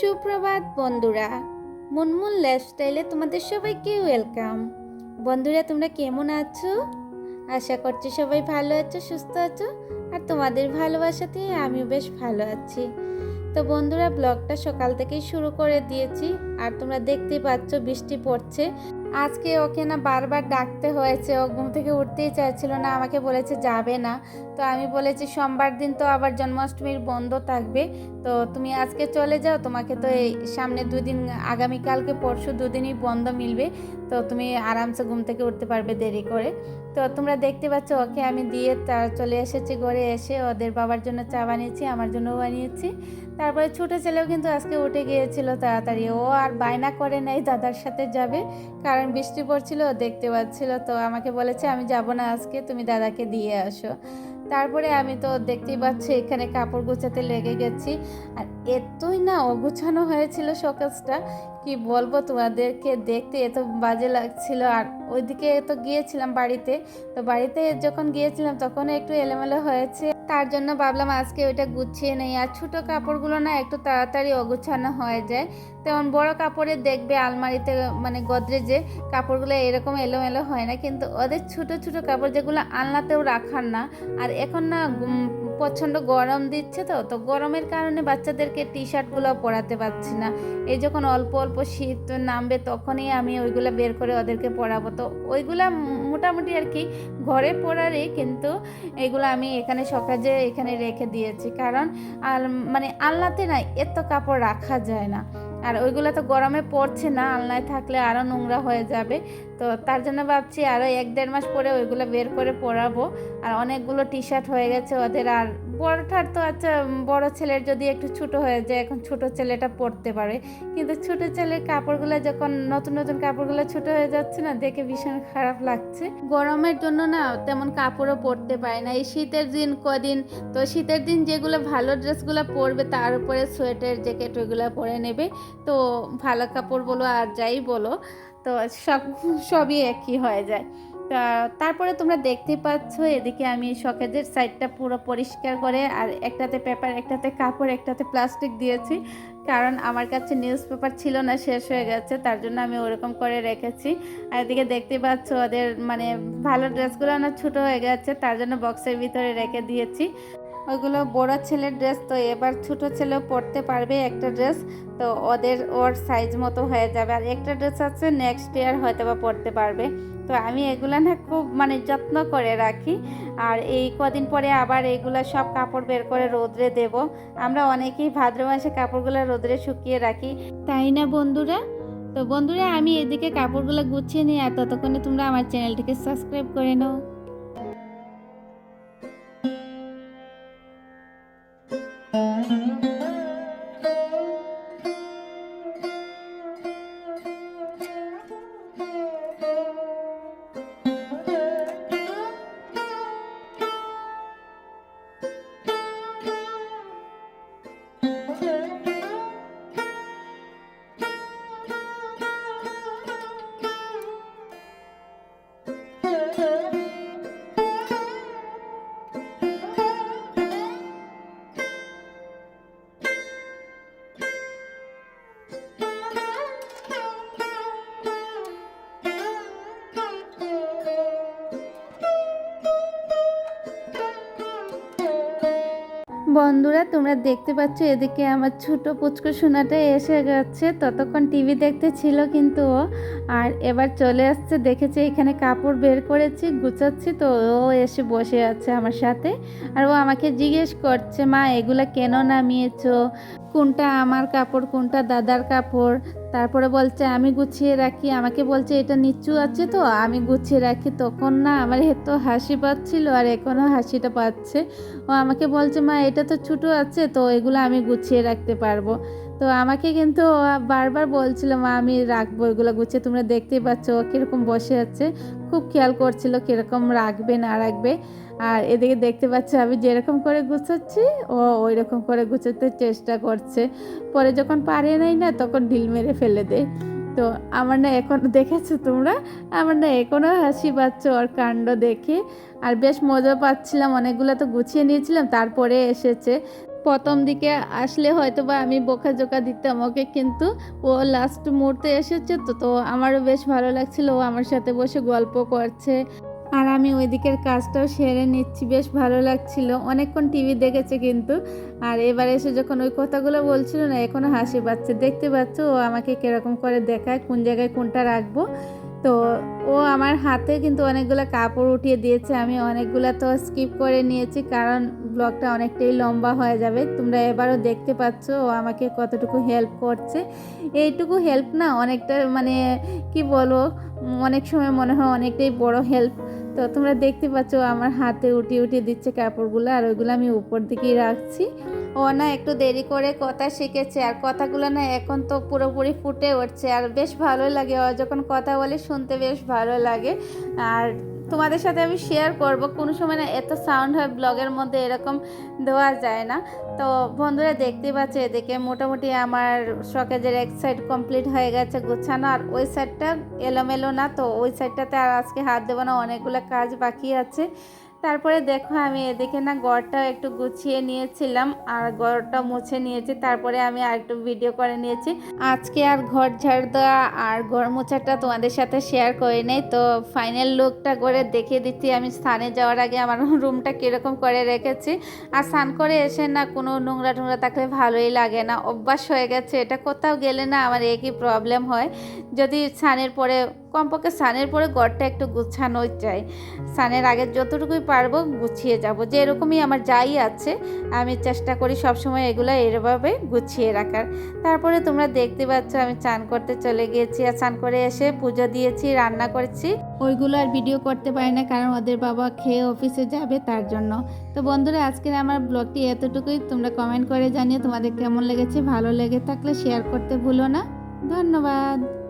সুপ্রভাত বন্ধুরা, মুনমুন লাইফস্টাইলে তোমাদের সবাইকে ওয়েলকাম বন্ধুরা, তোমরা কেমন আছো? আশা করছি সবাই ভালো আছো, সুস্থ আছো, আর তোমাদের ভালোবাসাতে আমিও বেশ ভালো আছি। তো বন্ধুরা ব্লগটা সকাল থেকেই শুরু করে দিয়েছি, আর তোমরা দেখতেই পাচ্ছ বৃষ্টি পড়ছে। আজকে ওকে না বারবার ডাকতে হয়েছে। ও ঘুম থেকে উঠতেই চাইছিল না, আমাকে বলেছে যাবে না। তো আমি বলেছি, সোমবার দিন তো আবার জন্মাষ্টমীর বন্ধ থাকবে। তো তুমি আজকে চলে যাও, তোমাকে তো এই সামনে দুদিন, আগামীকালকে পরশু দুদিনই বন্ধ মিলবে। তো তুমি আরামসে ঘুম থেকে উঠতে পারবে দেরি করে। তো তোমরা দেখতে পাচ্ছ, ওকে আমি দিয়ে চলে এসেছি ঘরে এসে। ওদের বাবার জন্য চা বানিয়েছি, আমার জন্যও বানিয়েছি। তারপরে ছোটো ছেলেও কিন্তু আজকে উঠে গিয়েছিল তাড়াতাড়ি। ও আর বায়না করে নাই, দাদার সাথে যাবে। কারণ বৃষ্টি পড়ছিল, দেখতে পাচ্ছিল তো আমাকে বলেছে, আমি যাব না আজকে, তুমি দাদাকে দিয়ে আসো। তারপরে আমি তো দেখতেই পাচ্ছি, এখানে কাপড় গোছাতে লেগে গেছি। আর এতই না অগুছানো হয়েছিল শোকেসটা, কি বলব তোমাদেরকে, দেখতে এত বাজে লাগছিল। আর ওইদিকে তো গিয়েছিলাম বাড়িতে, তো বাড়িতে যখন গিয়েছিলাম তখন একটু এলোমেলো হয়েছে। তার জন্য ভাবলাম আজকে ওইটা গুছিয়ে নেই। আর ছোটো কাপড়গুলো না একটু তাড়াতাড়ি অগুছানো হয়ে যায়। তেমন বড় কাপড়ে দেখবে আলমারিতে মানে গদরেজে কাপড়গুলো এরকম এলোমেলো হয় না। কিন্তু ওদের ছোট ছোট কাপড় যেগুলো আলনাতেও রাখার না। আর এখন না প্রচণ্ড গরম দিচ্ছে তো তো গরমের কারণে বাচ্চাদেরকে টি শার্টগুলো পরাতে পারছি না। এই যখন অল্প অল্প শীত নামবে তখনই আমি ওইগুলো বের করে ওদেরকে পরাবো। তো ওইগুলা মোটামুটি আর কি ঘরে পরারই, কিন্তু এগুলো আমি এখানে সকাজে এখানে রেখে দিয়েছি। কারণ আর মানে আলনাতে না এত কাপড় রাখা যায় না। আর ওইগুলো তো গরমে পড়ছে না, আলনায় থাকলে আরও নোংরা হয়ে যাবে। তো তার জন্য ভাবছি আরও এক দেড় মাস পরে ওইগুলো বের করে পরাবো। আর অনেকগুলো টি শার্ট হয়ে গেছে ওদের। আর বড়টার তো আচ্ছা বড় ছেলের যদি একটু ছোট হয়ে যায়, এখন ছোট ছেলেটা পরতে পারে। কিন্তু ছোট ছেলের কাপড়গুলো যখন নতুন নতুন কাপড়গুলো ছোট হয়ে যাচ্ছে না, দেখে ভীষণ খারাপ লাগছে। গরমের জন্য না তেমন কাপড়ও পরতে পারে না। এই শীতের দিন কদিন, তো শীতের দিন যেগুলো ভালো ড্রেসগুলো পরবে, তার উপরে সোয়েটার, জ্যাকেট ওইগুলো পরে নেবে। তো ভালো কাপড় বলো আর যাই বলো। তো সব, সবই একই হয়ে যায়। তারপরে তোমরা দেখতে পাচ্ছ, এদিকে আমি শকেজের সাইডটা পুরো পরিষ্কার করে আর একটাতে পেপার একটাতে কাপড়, একটাতে প্লাস্টিক দিয়েছি। কারণ আমার কাছে নিউজ পেপার ছিল না, শেষ হয়ে গেছে, তার জন্য আমি ওরকম করে রেখেছি। আর এদিকে দেখতে পাচ্ছ, ওদের মানে ভালো ড্রেসগুলো না ছোটো হয়ে গেছে, তার জন্য বক্সের ভিতরে রেখে দিয়েছি। ওইগুলো বড় ছেলের ড্রেস তো এবার ছোট ছেলেও পরতে পারবে একটা ড্রেস তো ওদের ওর সাইজ মতো হয়ে যাবে। আর একটা ড্রেস আছে নেক্সট ইয়ার হয়তো বা পরতে পারবে। তো আমি এগুলো না খুব মানে যত্ন করে রাখি। আর এই কদিন পরে আবার এইগুলো সব কাপড় বের করে রোদ্রে দেব। আমরা অনেকেই ভাদ্র মাসে কাপড়গুলো রোদ্রে শুকিয়ে রাখি। তাই না বন্ধুরা? তো বন্ধুরা, আমি এদিকে কাপড়গুলো গুছিয়ে নিই আর ততক্ষণে তোমরা আমার চ্যানেলটিকে সাবস্ক্রাইব করে নাও। Música বন্ধুরা, তোমরা দেখতে পাচ্ছ এদিকে আমার ছোট পুচকু সোনাটা এসে গেছে। ততক্ষণ টিভি দেখতে ছিল কিন্তু ও আর এবার চলে আসছে, দেখেছে এখানে কাপড় বের করেছি, গুছাচ্ছি তো, ও এসে বসে আছে আমার সাথে। আর ও আমাকে জিজ্ঞেস করছে, মা, এগুলা কেন নামিয়েছো? কোনটা আমার কাপড়, কোনটা দাদার কাপড়? তারপরে বলছে, আমি গুছিয়ে রাখি। আমাকে বলছে, এটা নিচু আছে তো, আমি গুছিয়ে রাখি। তখন না আমার এত হাসি পাচ্ছিল আর এখনও হাসিটা পাচ্ছে। ও আমাকে বলছে, মা, এটা তো ছোটো আছে তো, এগুলো আমি গুছিয়ে রাখতে পারব। তো আমাকে কিন্তু বারবার বলছিল, মা, আমি রাখব এগুলো গুছিয়ে, তোমরা দেখতেই পাচ্ছ কীরকম বসে আছে, খুব খেয়াল করছিল কীরকম রাখবে, না রাখবে। আর এদিকে দেখতে পাচ্ছ আমি যেরকম করে গুছাচ্ছি, ও ওই রকম করে গুছাতে চেষ্টা করছে। পরে যখন পারে নাই না, তখন ঢিল মেরে ফেলে দেয়। তো আমার না এখন, দেখেছ তোমরা? আমার না এখনও হাসি পাচ্ছে ওর কাণ্ড দেখে। আর বেশ মজা পাচ্ছিলাম, অনেকগুলো তো গুছিয়ে নিয়েছিলাম, তারপরে এসেছে। প্রথম দিকে আসলে হয়তো বা আমি বোকা জোকা দিতাম, ওকে কিন্তু ও লাস্ট মুহূর্তে এসেছে তো তো আমারও বেশ ভালো লাগছিল, ও আমার সাথে বসে গল্প করছে। আর আমি ওই দিকের কাজটাও সেরে নিচ্ছি, বেশ ভালো লাগছিল। অনেকক্ষণ টিভি দেখেছে কিন্তু, আর এবার এসে যখন ওই কথাগুলো বলছিল না এখনও হাসি পাচ্ছে। দেখতে পাচ্ছ ও আমাকে কীরকম করে দেখায়, কোন জায়গায় কোনটা রাখব। তো ও আমার হাতে কিন্তু অনেকগুলো কাপড় উঠিয়ে দিয়েছে, আমি অনেকগুলো তো স্কিপ করে নিয়েছি, কারণ ব্লগটা অনেকটাই লম্বা হয়ে যাবে। তোমরা এবারও দেখতে পাচ্ছ ও আমাকে কতটুকু হেল্প করছে। এইটুকু হেল্প না অনেকটা মানে কি বলব, অনেক সময় মনে হয় অনেকটাই বড় হেল্প তো তোমরা দেখতে পাচ্ছ আমার হাতে উঠিয়ে উঠিয়ে দিচ্ছে কাপড়গুলো আর ওইগুলো আমি উপর দিকেই রাখছি। ও না একটু দেরি করে কথা শিখেছে আর কথাগুলো না এখন তো পুরোপুরি ফুটে উঠছে আর বেশ ভালো লাগে। ও যখন কথা বলে শুনতে বেশ ভালো লাগে। আর তোমাদের সাথে আমি শেয়ার করব। কোনো সময় না এত সাউন্ড হয় ব্লগের মধ্যে, এরকম দেওয়া যায় না। তো বন্ধুরা দেখতে পাচ্ছে, এদিকে মোটামুটি আমার শকেজের এক সাইড কমপ্লিট হয়ে গেছে গোছানো, আর ওই সাইডটা এলোমেলো না। তো ওই সাইডটাতে আর আজকে হাত দেবো না, অনেকগুলো কাজ বাকি আছে। তারপরে দেখো আমি এদিকে না গড়টা একটু গুছিয়ে নিয়েছিলাম আর গড়টা মুছে নিয়েছি, তারপরে আমি আর একটু ভিডিও করে নিয়েছি। আজকে আর ঘর ঝাড় দেওয়া আর ঘর মোছাটা তোমাদের সাথে শেয়ার করে নেই, তো ফাইনাল লুকটা করে দেখিয়ে দিচ্ছি আমি স্থানে যাওয়ার আগে আমার রুমটা কীরকম করে রেখেছি। আর স্নান করে এসে না কোনো নোংরা টোংরা থাকলে ভালোই লাগে না, অভ্যাস হয়ে গেছে, এটা কোথাও গেলে না আমার একই প্রবলেম হয়। যদি স্নানের পরে কমপক্ষে স্নানের পরে ঘরটা একটু গুছানোই চাই। সানের আগে যতটুকুই পারব গুছিয়ে যাব। যে এরকমই আমার যাই আছে, আমি চেষ্টা করি সবসময় এগুলো এরভাবে গুছিয়ে রাখার। তারপরে তোমরা দেখতে পাচ্ছ আমি চান করতে চলে গিয়েছি আর চান করে এসে পুজো দিয়েছি, রান্না করেছি। ওইগুলো আর ভিডিও করতে পারি না কারণ ওদের বাবা খেয়ে অফিসে যাবে তার জন্য। তো বন্ধুরা, আজকের আমার ব্লগটি এতটুকুই। তোমরা কমেন্ট করে জানিয়ে তোমাদের কেমন লেগেছে, ভালো লেগে থাকলে শেয়ার করতে ভুলো না। ধন্যবাদ।